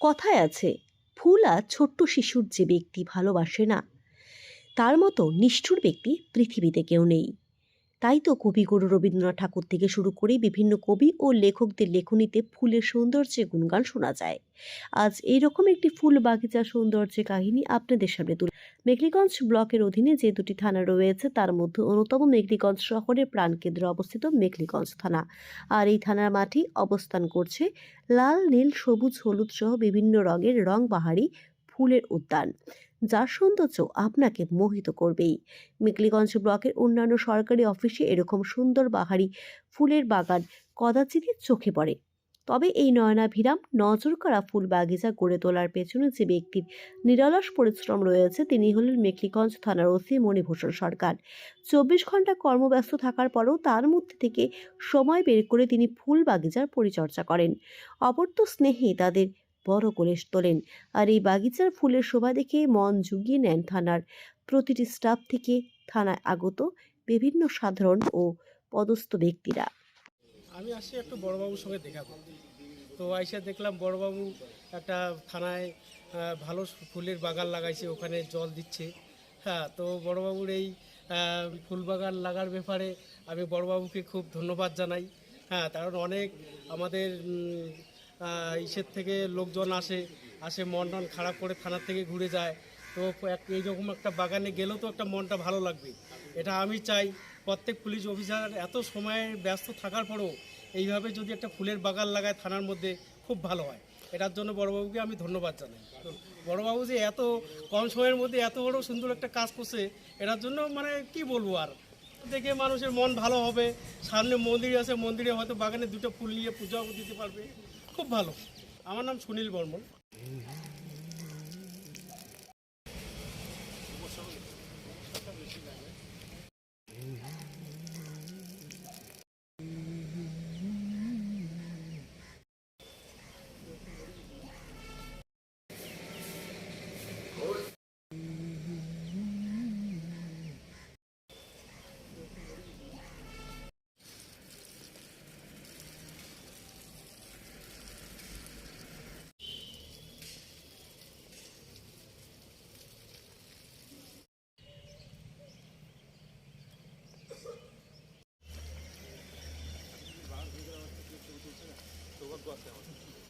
কথায় আছে, ফুল আর ছোট্ট শিশুর যে ব্যক্তি ভালোবাসে না, তার মতো নিষ্ঠুর ব্যক্তি পৃথিবীতে কেউ নেই। তাই তো কবিগুরু রবীন্দ্রনাথ ঠাকুর থেকে শুরু করে বিভিন্ন কবি ও লেখকদের লেখনীতে ফুলের সৌন্দর্যে গুণগান শোনা যায়। আজ এইরকম একটি ফুল বাগিচার সৌন্দর্যের কাহিনী আপনাদের সামনে তুলে মেঘলিগঞ্জ ব্লকের অধীনে যে দুটি থানা রয়েছে, তার মধ্যে অন্যতম মেঘলিগঞ্জ শহরের প্রাণকেন্দ্রে অবস্থিত মেঘলিগঞ্জ থানা। আর এই থানার মাঠে অবস্থান করছে লাল, নীল, সবুজ, হলুদ সহ বিভিন্ন রঙের রং বাহারি ফুলের উদ্যান। যার সৌন্দর্য আপনাকে মোহিত করবেই। মেকলিগঞ্জ ব্লকের অন্যান্য সরকারি অফিসে এরকম সুন্দর বাহারি ফুলের বাগান কদাচিৎই চোখে পড়ে। তবে এই নয়নাভিরাম নজর করা ফুল বাগিচা গড়ে তোলার পেছনে যে ব্যক্তির নিরলস পরিশ্রম রয়েছে, তিনি হলেন মেকলিগঞ্জ থানার ওসি মণিভূষণ সরকার। চব্বিশ ঘণ্টা কর্মব্যস্ত থাকার পরেও তার মধ্যে থেকে সময় বের করে তিনি ফুল বাগিচার পরিচর্যা করেন। অপরত স্নেহে তাদের বড় করে তোলেন। আর এই বাগিচার ফুলের শোভা দেখে মন জুগিয়ে নেন থানার। প্রতিটি স্টাফ থেকে থানায় আগত বিভিন্ন সাধারণ ও পদস্থ ব্যক্তিরা। আমি আসছি একটু বড়বাবুর সঙ্গে দেখা করতে। তো আইসা দেখলাম বড়বাবু একটা থানায় ভালো ফুলের বাগান লাগাইছে, ওখানে জল দিচ্ছে। হ্যাঁ তো বড়বাবুর এই ফুল বাগান লাগার ব্যাপারে আমি বড়বাবুকে খুব ধন্যবাদ জানাই। হ্যাঁ কারণ অনেক আমাদের ইসের থেকে লোকজন আসে আসে মন টন খারাপ করে থানার থেকে ঘুরে যায়। তো এইরকম একটা বাগানে গেলেও তো একটা মনটা ভালো লাগবে। এটা আমি চাই প্রত্যেক পুলিশ অফিসার এত সময় ব্যস্ত থাকার পরেও এইভাবে যদি একটা ফুলের বাগান লাগায় থানার মধ্যে, খুব ভালো হয়। এটার জন্য বড়বাবুকে আমি ধন্যবাদ জানাই। বড়বাবু যে এত কম সময়ের মধ্যে এত বড় সুন্দর একটা কাজ করছে, এটার জন্য মানে কি বলব আর? দেখে মানুষের মন ভালো হবে। সামনে মন্দির আছে, মন্দিরে হয়তো বাগানে দুটো ফুল নিয়ে পূজাও দিতে পারবে। খুব ভালো। আমার নাম Sunil Barman. Bless that one.